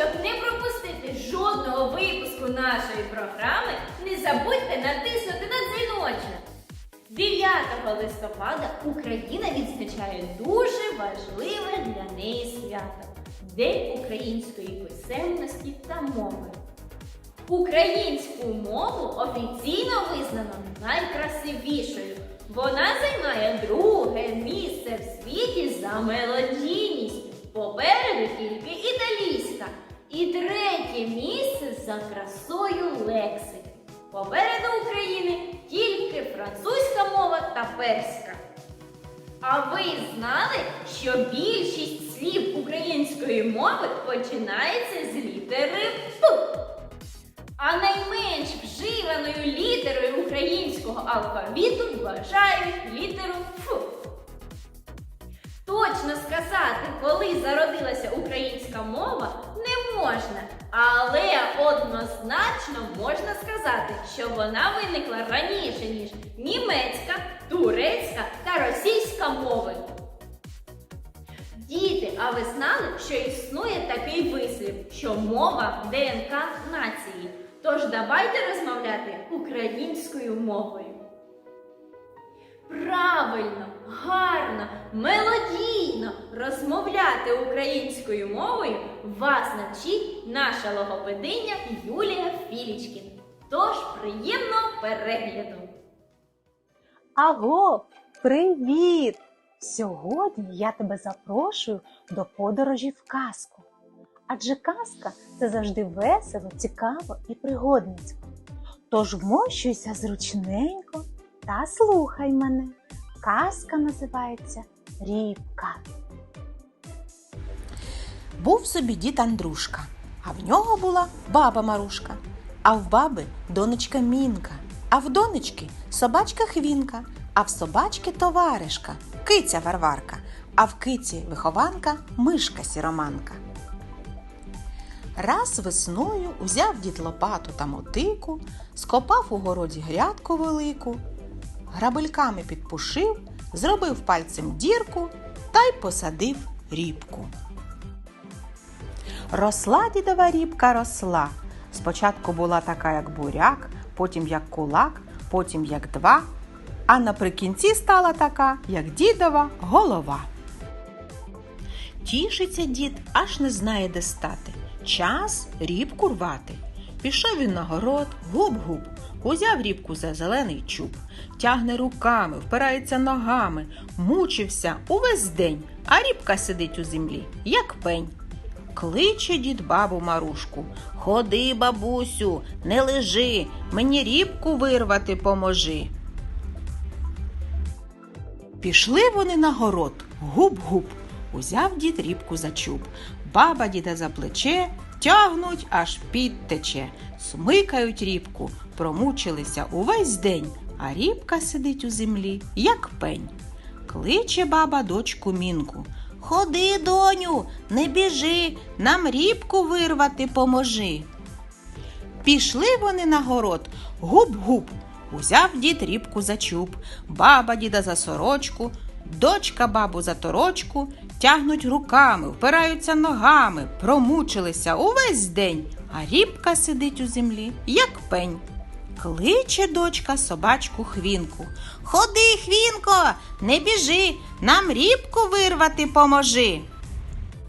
щоб не пропустити жодного випуску нашої програми, не забудьте натиснути на дзвіночок. 9 листопада Україна відзначає дуже важливе для неї свято День української писемності та мови. Українську мову офіційно визнано найкрасивішою. Вона займає друге місце в світі за мелодійністю. Попереду тільки італійська. І третє місце за красою лексики. Попереду України тільки французька мова та перська. А ви знали, що більшість слів української мови починається з літери П? А найменш вживаною літерою українського алфавіту вважають літеру Ф. Точно сказати, коли зародилася українська мова, можна. Але однозначно можна сказати, що вона виникла раніше, ніж німецька, турецька та російська мови. Діти, а ви знали, що існує такий вислів, що мова ДНК нації. Тож давайте розмовляти українською мовою. Правильно, гарно, мелодійно розмовляти українською мовою вас навчить наша логопединя Юлія Філічкін. Тож приємного перегляду! Аго, привіт! Сьогодні я тебе запрошую до подорожі в казку. Адже казка це завжди весело, цікаво і пригодницько. Тож вмощуйся зручненько та слухай мене. Казка називається Рібка. Був собі дід Андрушка, а в нього була баба Марушка, а в баби донечка Мінка, а в донечки собачка Хвінка, а в собачки товаришка, киця Варварка, а в киці вихованка мишка сіроманка. Раз весною узяв дід лопату та мотику, скопав у городі грядку велику, грабельками підпушив, зробив пальцем дірку та й посадив рібку. Росла дідова рібка росла. Спочатку була така, як буряк, потім як кулак, потім як два, а наприкінці стала така, як дідова голова. Тішиться дід, аж не знає, де стати. Час рібку рвати. Пішов він на город, губ-губ, узяв рібку за зелений чуб, тягне руками, впирається ногами, мучився увесь день, а рібка сидить у землі, як пень. Кличе дід бабу Марушку. Ходи, бабусю, не лежи, мені рібку вирвати поможи. Пішли вони на город, губ-губ. Узяв дід рібку за чуб. Баба діда за плече, тягнуть, аж підтече. Смикають рібку, промучилися увесь день, а рібка сидить у землі, як пень. Кличе баба дочку мінку. Ходи, доню, не біжи, нам рібку вирвати поможи. Пішли вони на город, губ-губ. Узяв дід рібку за чуб, баба діда за сорочку, дочка бабу за торочку, тягнуть руками, впираються ногами, промучилися увесь день, а рібка сидить у землі, як пень. Кличе дочка собачку хвінку. Ходи, хвінко, не біжи, нам рібку вирвати поможи.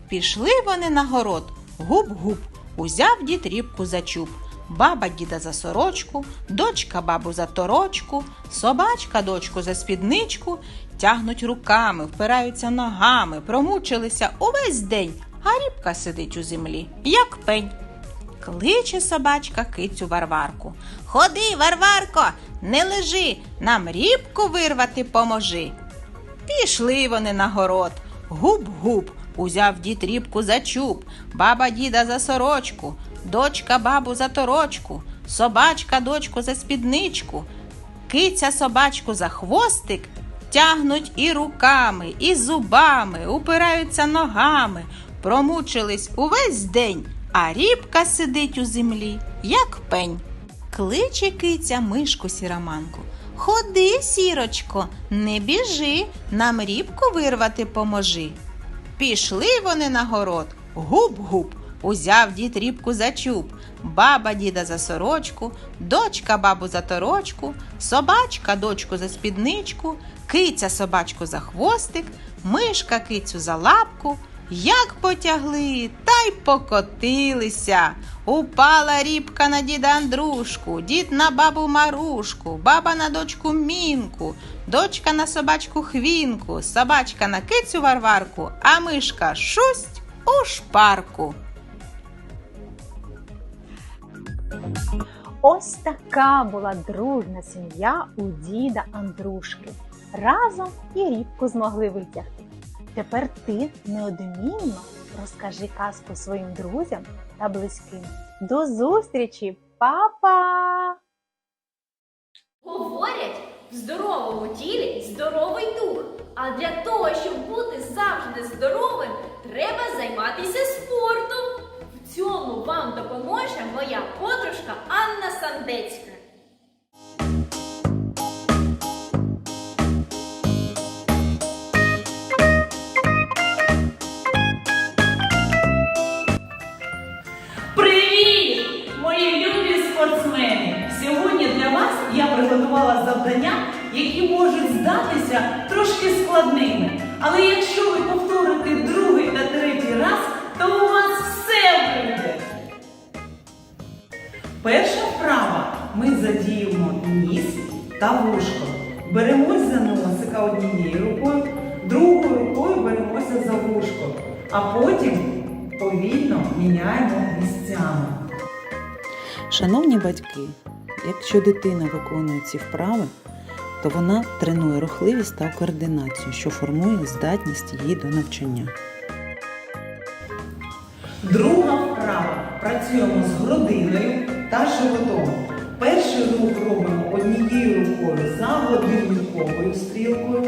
Пішли вони на город, губ-губ, узяв дід рібку за чуб, баба діда за сорочку, дочка бабу за торочку, собачка дочку за спідничку, тягнуть руками, впираються ногами, промучилися увесь день, а рібка сидить у землі, як пень. Кличе собачка кицю Варварку. Ходи, Варварко, не лежи, нам рібку вирвати поможи. Пішли вони на город, губ-губ, узяв дід рібку за чуб, баба діда за сорочку, дочка бабу за торочку, собачка дочку за спідничку, киця собачку за хвостик, тягнуть і руками, і зубами, упираються ногами, промучились увесь день, а рібка сидить у землі, як пень. Кличе киця мишку сіроманку. Ходи, сірочко, не біжи, нам рібку вирвати поможи. Пішли вони на город, губ-губ, узяв дід рібку за чуб, баба діда за сорочку, дочка бабу за торочку, собачка дочку за спідничку, киця собачку за хвостик, мишка кицю за лапку. Як потягли, та й покотилися. Упала рібка на діда Андрушку, дід на бабу Марушку, баба на дочку Мінку, дочка на собачку Хвінку, собачка на кицю Варварку, а мишка шусть у шпарку. Ось така була дружна сім'я у діда Андрушки. Разом і рібку змогли витягти. Тепер ти неодмінно розкажи казку своїм друзям та близьким. До зустрічі, Па-па! Говорять, в здоровому тілі здоровий дух. А для того, щоб бути завжди здоровим, треба займатися спортом. Цьому вам допоможе моя подружка Анна Сандецька. Привіт, мої любі спортсмени! Сьогодні для вас я приготувала завдання, які можуть здатися трошки складними. Але якщо ви задіємо ніс та вушко. Беремось за носика однією рукою, другою рукою беремося за вушко, а потім повільно міняємо місцями. Шановні батьки, якщо дитина виконує ці вправи, то вона тренує рухливість та координацію, що формує здатність її до навчання. Друга вправа. Працюємо з грудиною та животом. Перший рух робимо однією рукою за годинниковою стрілкою,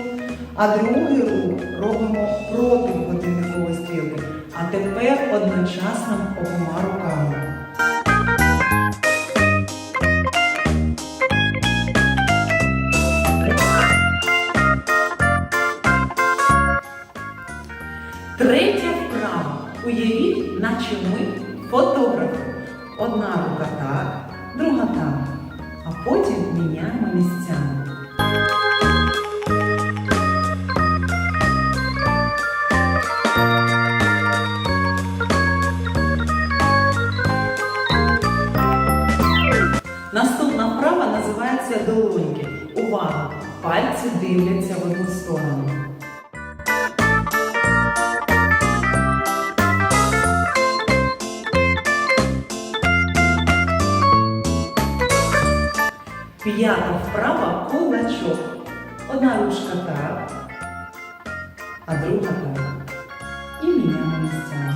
а другий рух робимо проти годинникової стрілки. А тепер одночасно обома руками. Третя вправа. Уявіть, наче ми фотографи. Одна рука так, друга так. А потім міняємо місцями. Наступна вправа називається долоньки. Увага! Пальці дивляться в одну сторону. Одна ручка так, а друга так. І міняємо місцями.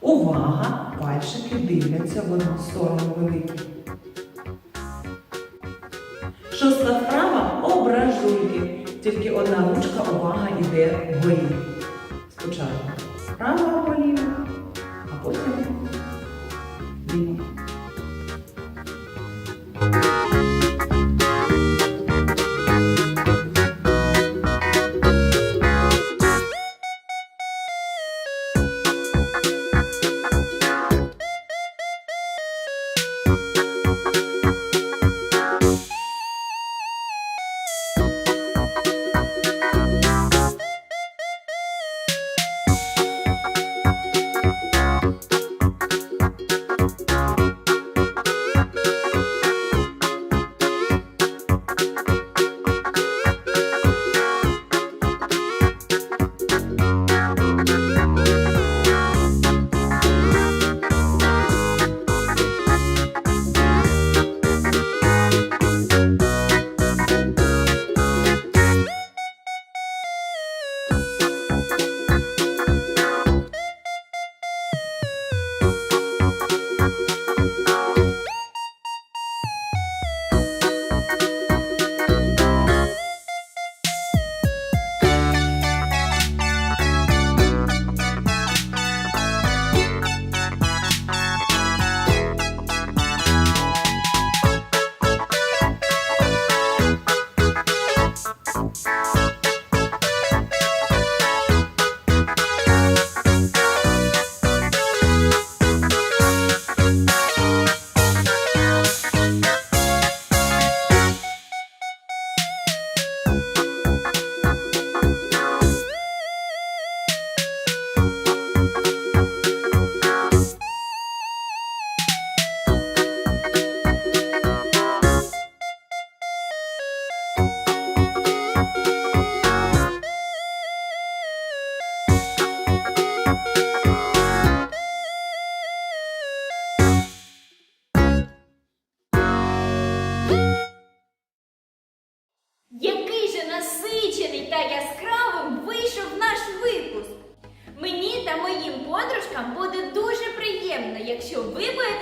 Увага! Пальчики дивляться в одну сторону великі. Шоста вправа ображуйки. Тільки одна ручка увага йде вгорі. Спочатку право або 보시면 됩니다.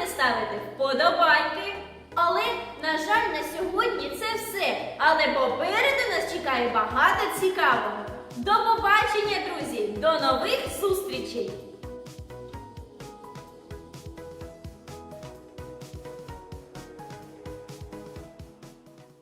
Ставити вподобайки. Але, на жаль, на сьогодні це все. Але попереду нас чекає багато цікавого. До побачення, друзі! До нових зустрічей!